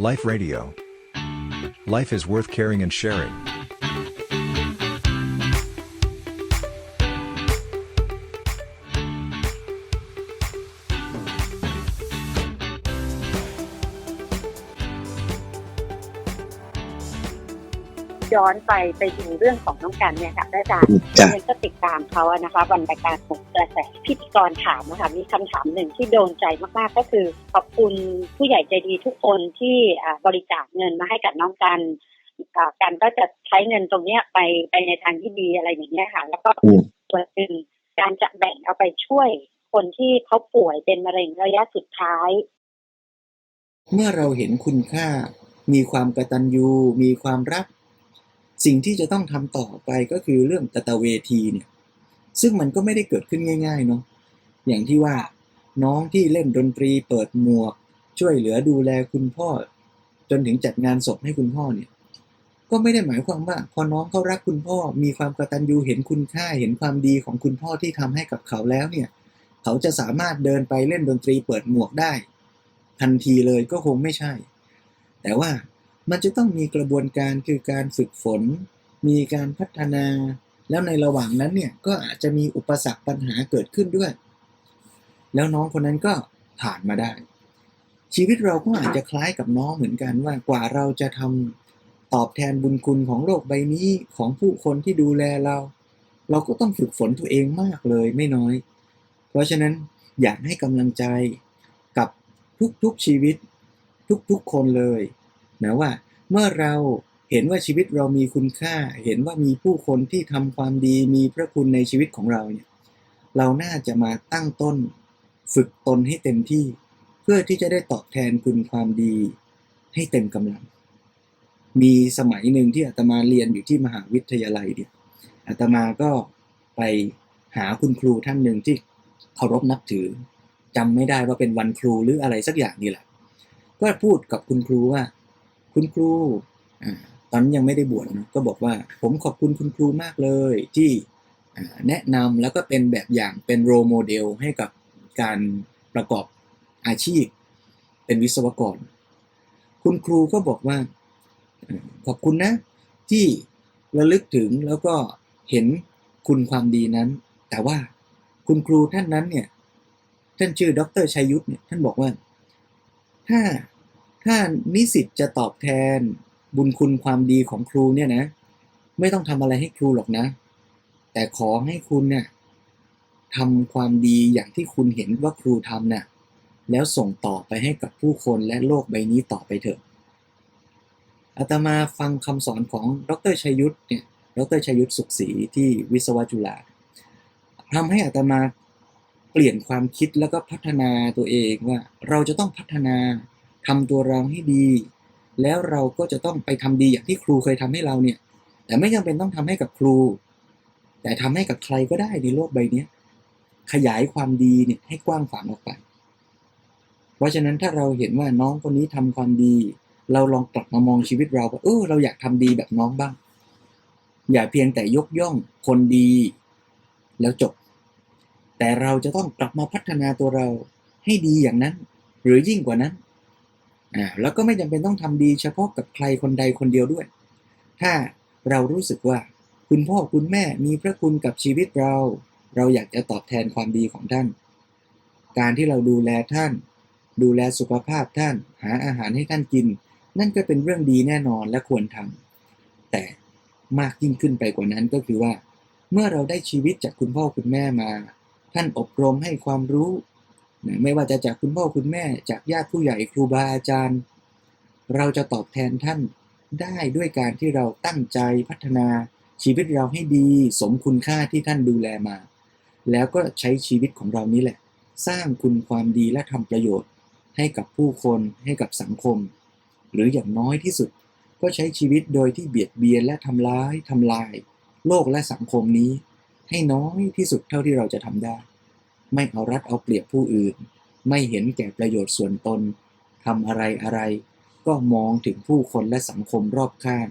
Life Radio. Life is worth caring and sharing. ย้อนไปไปดูเรื่องของน้องกันเนี่ยค่ะอาจารย์จ้ะเรียนก็ติดตามเขาอะนะคะวันรายการของกระแสพิธีกรถามนะคะมีคำถามหนึ่งที่โดนใจมากๆก็คือขอบคุณผู้ใหญ่ใจดีทุกคนที่อ่าบริจาคเงินมาให้กับน้องกันอ่ากันก็จะใช้เงินตรงเนี้ยไปไปในทางที่ดีอะไรอย่างเงี้ยค่ะ แล้วก็อืมส่วนหนึ่งการจะแบ่งเอาไปช่วยคนที่เขาป่วยเป็นมะเร็งระยะสุดท้าย เมื่อเราเห็นคุณค่า มีความกตัญญูมีความรัก สิ่งที่จะต้องทำต่อไปก็คือเรื่องกตเวทีเนี่ย ซึ่งมันก็ไม่ได้เกิดขึ้นง่าย ๆ เนาะอย่างที่ว่าน้องที่เล่นดนตรีเปิดหมวก ช่วยเหลือดูแลคุณพ่อ จนถึงจัดงานศพให้คุณพ่อเนี่ย ก็ไม่ได้หมายความว่า พอน้องเขารักคุณพ่อมีความกตัญญูเห็นคุณค่าเห็นความดีของคุณพ่อที่ทำให้กับเขาแล้วเนี่ย เขาจะสามารถเดินไปเล่นดนตรีเปิดหมวกได้ ทันทีเลยก็คงไม่ใช่ แต่ว่า มันจะต้องมีกระบวนการคือการฝึกฝน มีการพัฒนา แล้วในระหว่างนั้นเนี่ยก็อาจจะมีอุปสรรคปัญหาเกิดขึ้นด้วย แล้วน้องคนนั้นก็ผ่านมาได้ ชีวิตเราก็อาจจะคล้ายกับน้องเหมือนกันว่ากว่าเราจะทำตอบแทนบุญคุณของโลกใบนี้ของผู้คนที่ดูแลเรา เราก็ต้องฝึกฝนตัวเองมากเลยไม่น้อย เพราะฉะนั้นอยากให้กำลังใจกับทุกๆชีวิต ทุกๆคนเลย นะว่า เมื่อเราเห็นว่าชีวิตเรามีคุณค่า เห็นว่ามีผู้คนที่ทำความดีมีพระคุณในชีวิตของเราเนี่ยเราน่าจะมาตั้งต้น ฝึกตนให้เต็มที่ เพื่อที่จะได้ตอบแทนคุณความดีให้เต็มกำลัง มีสมัยหนึ่งที่อาตมาเรียนอยู่ที่มหาวิทยาลัยเนี่ยอาตมาก็ไปหาคุณครูท่านหนึ่งที่เคารพนับถือจำไม่ได้ว่าเป็นวันครูหรืออะไรสักอย่างนี่แหละ ก็พูดกับคุณครูว่า คุณครูอ่าตอนนนยังไม่ได้บวชนะก็บอกว่าผมขอบคุณคุณครูมากเลย ที่อ่าแนะนำแล้วก็เป็นแบบอย่างเป็นโรโมเดลให้กับการประกอบอาชีพ เป็นวิศวกร คุณครูก็บอกว่าเอ่อขอบคุณนะ ที่ระลึกถึงแล้วก็เห็นคุณความดีนั้น แต่ว่าคุณครูท่านนั้นเนี่ยท่านชื่อดรชัยยุทธเนี่ยท่านบอกว่า ถ้า ถ้านิสิตจะตอบแทนบุญคุณความดีของครูเนี่ยนะ ไม่ต้องทำอะไรให้ครูหรอกนะ แต่ขอให้คุณเนี่ยทำความดีอย่างที่คุณเห็นว่าครูทำน่ะแล้วส่งต่อไปให้กับผู้คนและโลกใบนี้ต่อไปเถอะอาตมาฟังคำสอนของดรชัยยุทธเนี่ยดรชัยยุทธสุขศรีที่วิศวจุฬาทำให้อาตมาเปลี่ยนความคิดแล้วก็พัฒนาตัวเองว่าเราจะต้องพัฒนา ทำตัวเราให้ดี แล้วเราก็จะต้องไปทำดีอย่างที่ครูเคยทำให้เราเนี่ย แต่ไม่จำเป็นต้องทำให้กับครู แต่ทำให้กับใครก็ได้ในโลกใบนี้ขยายความดีเนี่ยให้กว้างขวางออกไป เพราะฉะนั้นถ้าเราเห็นว่าน้องคนนี้ทำความดี เราลองกลับมามองชีวิตเราว่าเออเราอยากทำดีแบบน้องบ้าง อย่าเพียงแต่ยกย่องคนดี แล้วจบ แต่เราจะต้องกลับมาพัฒนาตัวเราให้ดีอย่างนั้น หรือยิ่งกว่านั้น อ่าแล้วก็ไม่จำเป็นต้องทำดีเฉพาะกับใครคนใดคนเดียวด้วย ถ้าเรารู้สึกว่าคุณพ่อคุณแม่มีพระคุณกับชีวิตเรา เราอยากจะตอบแทนความดีของท่าน การที่เราดูแลท่าน ดูแลสุขภาพท่าน หาอาหารให้ท่านกิน นั่นก็เป็นเรื่องดีแน่นอนและควรทำแต่มากยิ่งขึ้นไปกว่านั้นก็คือว่า เมื่อเราได้ชีวิตจากคุณพ่อคุณแม่มา ท่านอบรมให้ความรู้ นะไม่ว่าจะจากคุณพ่อคุณแม่จากญาติผู้ใหญ่ครูบาอาจารย์ เราจะตอบแทนท่านได้ด้วยการที่เราตั้งใจพัฒนาชีวิตเราให้ดี สมคุณค่าที่ท่านดูแลมา แล้วก็ใช้ชีวิตของเรานี้แหละ สร้างคุณความดีและทำประโยชน์ ให้กับผู้คนให้กับสังคม หรืออย่างน้อยที่สุด ก็ใช้ชีวิตโดยที่เบียดเบียนและทำร้ายทำลาย โลกและสังคมนี้ ให้น้อยที่สุดเท่าที่เราจะทำได้ ไม่เอารัดเอาเปรียบผู้อื่น ไม่เห็นแก่ประโยชน์ส่วนตนทำอะไรอะไร ก็มองถึงผู้คนและสังคมรอบข้าง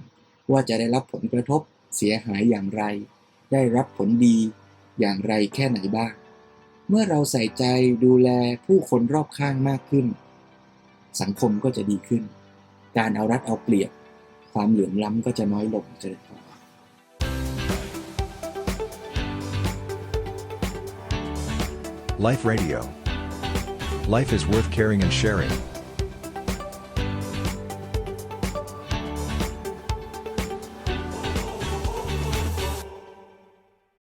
ว่าจะได้รับผลกระทบเสียหายอย่างไร ได้รับผลดีอย่างไรแค่ไหนบ้าง เมื่อเราใส่ใจดูแลผู้คนรอบข้างมากขึ้น สังคมก็จะดีขึ้น การเอารัดเอาเปรียบ ความเหลื่อมล้ำก็จะน้อยลงเจริญพร Life Radio. Life is worth caring and sharing.